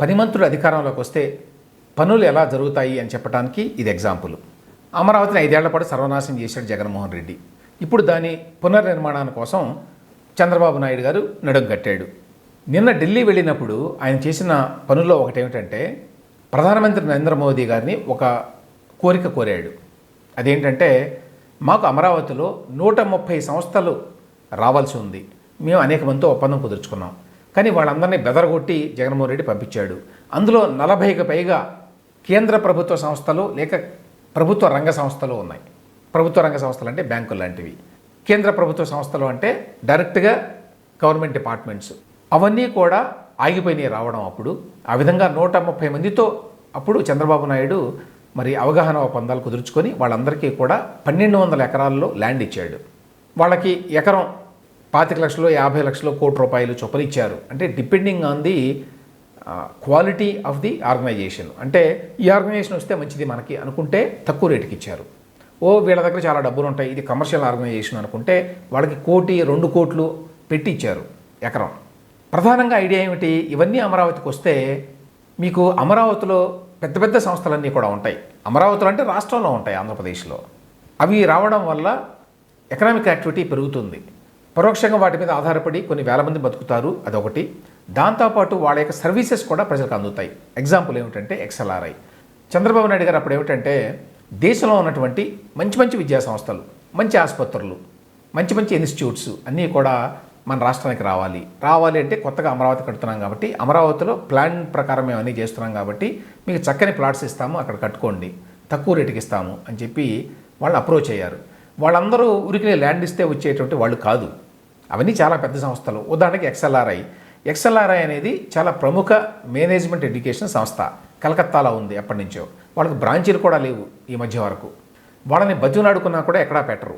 పని మంత్రులు అధికారంలోకి వస్తే పనులు ఎలా జరుగుతాయి అని చెప్పడానికి ఇది ఎగ్జాంపుల్. అమరావతిని ఐదేళ్ళ పాటు సర్వనాశనం చేశాడు జగన్మోహన్ రెడ్డి. ఇప్పుడు దాని పునర్నిర్మాణాన్ని కోసం చంద్రబాబు నాయుడు గారు నడుం కట్టాడు. నిన్న ఢిల్లీ వెళ్ళినప్పుడు ఆయన చేసిన పనుల్లో ఒకటి ఏమిటంటే ప్రధానమంత్రి నరేంద్ర మోదీ గారిని ఒక కోరిక కోరాడు. అదేంటంటే మాకు అమరావతిలో నూట ముప్పై సంస్థలు రావాల్సి ఉంది. మేము అనేక మందితో ఒప్పందం కుదుర్చుకున్నాం. కానీ వాళ్ళందరినీ బెదరగొట్టి జగన్మోహన్ రెడ్డి పంపించాడు. అందులో నలభైకి పైగా కేంద్ర ప్రభుత్వ సంస్థలు లేక ప్రభుత్వ రంగ సంస్థలు ఉన్నాయి. ప్రభుత్వ రంగ సంస్థలు అంటే బ్యాంకులు లాంటివి. కేంద్ర ప్రభుత్వ సంస్థలు అంటే డైరెక్ట్గా గవర్నమెంట్ డిపార్ట్మెంట్స్. అవన్నీ కూడా ఆగిపోయినాయి రావడం అప్పుడు. ఆ విధంగా నూట ముప్పై మందితో అప్పుడు చంద్రబాబు నాయుడు మరి అవగాహన ఒప్పందాలు కుదుర్చుకొని వాళ్ళందరికీ కూడా పన్నెండు వందల ఎకరాల్లో ల్యాండ్ ఇచ్చాడు. వాళ్ళకి ఎకరం పాతిక లక్షలు యాభై లక్షలు కోటి రూపాయలు చొప్పున ఇచ్చారు అంటే depending on the quality of the organisation. అంటే ఈ ఆర్గనైజేషన్ వస్తే మంచిది మనకి అనుకుంటే తక్కువ రేటుకి ఇచ్చారు ఓ వీళ్ళ దగ్గర చాలా డబ్బులు ఉంటాయి ఇది కమర్షియల్ ఆర్గనైజేషన్ అనుకుంటే వాళ్ళకి కోటి రెండు కోట్లు పెట్టి ఇచ్చారు ఎకరం. ప్రధానంగా ఐడియా ఏమిటి? ఇవన్నీ అమరావతికి వస్తే మీకు అమరావతిలో పెద్ద పెద్ద సంస్థలన్నీ కూడా ఉంటాయి. అమరావతిలో అంటే రాష్ట్రంలో ఉంటాయి ఆంధ్రప్రదేశ్లో. అవి రావడం వల్ల ఎకనామిక్ యాక్టివిటీ పెరుగుతుంది. పరోక్షంగా వాటి మీద ఆధారపడి కొన్ని వేల మంది బతుకుతారు అదొకటి. దాంతోపాటు వాళ్ళ యొక్క సర్వీసెస్ కూడా ప్రజలకు అందుతాయి. ఎగ్జాంపుల్ ఏమిటంటే ఎక్స్ఎల్ఆర్ఐ చంద్రబాబు నాయుడు గారు అప్పుడు ఏమిటంటే దేశంలో ఉన్నటువంటి మంచి మంచి విద్యా సంస్థలు మంచి ఆసుపత్రులు మంచి మంచి ఇన్స్టిట్యూట్స్ అన్నీ కూడా మన రాష్ట్రానికి రావాలి. రావాలి అంటే కొత్తగా అమరావతి కడుతున్నాం కాబట్టి అమరావతిలో ప్లాన్ ప్రకారం మేము అన్నీ చేస్తున్నాం కాబట్టి మీకు చక్కని ప్లాట్స్ ఇస్తాము అక్కడ కట్టుకోండి తక్కువ రేటుకి ఇస్తాము అని చెప్పి వాళ్ళు అప్రోచ్ అయ్యారు. వాళ్ళందరూ ఉరికినే ల్యాండ్ ఇస్తే వచ్చేటువంటి వాళ్ళు కాదు. అవన్నీ చాలా పెద్ద సంస్థలు. ఉదాహరణకి ఎక్స్ఎల్ఆర్ఐ. ఎక్స్ఎల్ఆర్ఐ అనేది చాలా ప్రముఖ మేనేజ్మెంట్ ఎడ్యుకేషన్ సంస్థ. కలకత్తాలో ఉంది ఎప్పటి నుంచో వాళ్ళకి బ్రాంచీలు కూడా లేవు ఈ మధ్య వరకు. వాళ్ళని బతునాడుకున్నా కూడా ఎక్కడా పెట్టరు.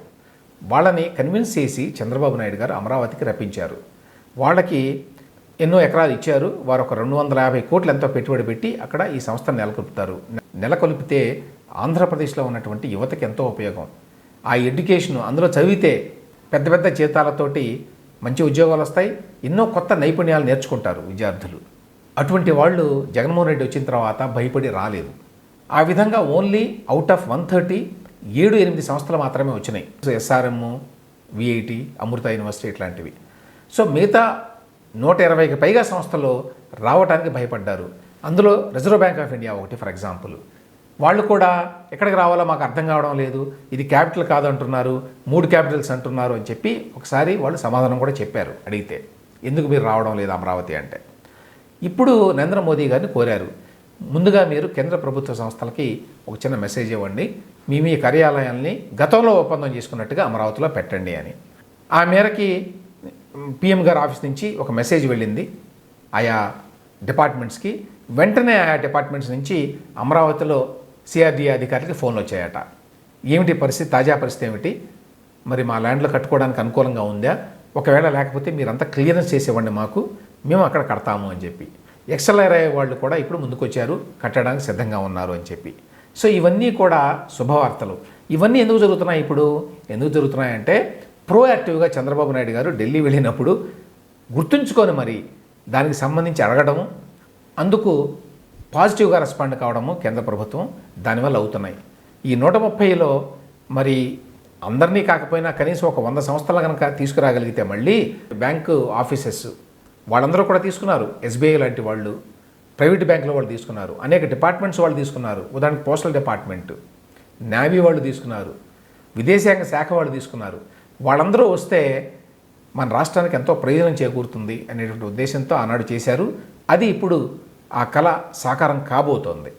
వాళ్ళని కన్విన్స్ చేసి చంద్రబాబు నాయుడు గారు అమరావతికి రప్పించారు. వాళ్ళకి ఎన్నో ఎకరాలు ఇచ్చారు. వారు ఒక రెండు వందల యాభై కోట్లు ఎంతో పెట్టుబడి పెట్టి అక్కడ ఈ సంస్థను నెలకొల్పుతారు. నెలకొల్పితే ఆంధ్రప్రదేశ్లో ఉన్నటువంటి యువతకి ఎంతో ఉపయోగం. ఆ ఎడ్యుకేషన్ అందులో చదివితే పెద్ద పెద్ద జీతాలతోటి మంచి ఉద్యోగాలు వస్తాయి. ఎన్నో కొత్త నైపుణ్యాలు నేర్చుకుంటారు విద్యార్థులు. అటువంటి వాళ్ళు జగన్మోహన్ రెడ్డి వచ్చిన తర్వాత భయపడి రాలేదు. ఆ విధంగా only out of one thirty ఏడు ఎనిమిది సంస్థలు మాత్రమే వచ్చినాయి. ఎస్ఆర్ఎం విఐటి అమృత యూనివర్సిటీ ఇట్లాంటివి. సో మిగతా నూట ఇరవైకి పైగా సంస్థలు రావడానికి భయపడ్డారు. అందులో రిజర్వ్ బ్యాంక్ ఆఫ్ ఇండియా ఒకటి ఫర్ ఎగ్జాంపుల్. వాళ్ళు కూడా ఎక్కడికి రావాలో మాకు అర్థం కావడం లేదు ఇది క్యాపిటల్ కాదంటున్నారు మూడు క్యాపిటల్స్ అంటున్నారు అని చెప్పి ఒకసారి వాళ్ళు సమాధానం కూడా చెప్పారు అడిగితే. ఎందుకు మీరు రావడం లేదు అమరావతి అంటే? ఇప్పుడు నరేంద్ర మోదీ గారిని కోరారు. ముందుగా మీరు కేంద్ర ప్రభుత్వ సంస్థలకి ఒక చిన్న మెసేజ్ ఇవ్వండి. మీ మీ కార్యాలయాల్ని గతంలో ఒప్పందం చేసుకున్నట్టుగా అమరావతిలో పెట్టండి అని. ఆ మేరకి పిఎం గారి ఆఫీస్ నుంచి ఒక మెసేజ్ వెళ్ళింది. ఆయా డిపార్ట్మెంట్స్కి. వెంటనే ఆయా డిపార్ట్మెంట్స్ నుంచి అమరావతిలో సిఆర్డీఏ అధికారులకి ఫోన్లు వచ్చాయట. ఏమిటి పరిస్థితి? తాజా పరిస్థితి ఏమిటి? మరి మా ల్యాండ్లో కట్టుకోవడానికి అనుకూలంగా ఉందా? ఒకవేళ లేకపోతే మీరంతా క్లియరెన్స్ చేసేవ్వండి మాకు. మేము అక్కడ కడతాము అని చెప్పి. ఎక్స్ఎల్ఆర్ఐ వాళ్ళు కూడా ఇప్పుడు ముందుకొచ్చారు. కట్టడానికి సిద్ధంగా ఉన్నారు అని చెప్పి. సో ఇవన్నీ కూడా శుభవార్తలు. ఇవన్నీ ఎందుకు జరుగుతున్నాయి ఇప్పుడు? ఎందుకు జరుగుతున్నాయంటే ప్రోయాక్టివ్గా చంద్రబాబు నాయుడు గారు ఢిల్లీ వెళ్ళినప్పుడు గుర్తుంచుకొని మరి దానికి సంబంధించి అడగడము అందుకు పాజిటివ్గా రెస్పాండ్ కావడము కేంద్ర ప్రభుత్వం దానివల్ల అవుతున్నాయి. ఈ నూట ముప్పైలో మరి అందరినీ కాకపోయినా కనీసం ఒక వంద సంస్థలు కనుక తీసుకురాగలిగితే మళ్ళీ బ్యాంకు ఆఫీసెస్ వాళ్ళందరూ కూడా తీసుకున్నారు. ఎస్బీఐ లాంటి వాళ్ళు ప్రైవేట్ బ్యాంకులో వాళ్ళు తీసుకున్నారు. అనేక డిపార్ట్మెంట్స్ వాళ్ళు తీసుకున్నారు. ఉదాహరణకు పోస్టల్ డిపార్ట్మెంట్ నావీ వాళ్ళు తీసుకున్నారు. విదేశాంగ శాఖ వాళ్ళు తీసుకున్నారు. వాళ్ళందరూ వస్తే మన రాష్ట్రానికి ఎంతో ప్రయోజనం చేకూరుతుంది అనేటువంటి ఉద్దేశంతో ఆనాడు చేశారు. అది ఇప్పుడు ఆ కళ సాకారం కాబోతోంది.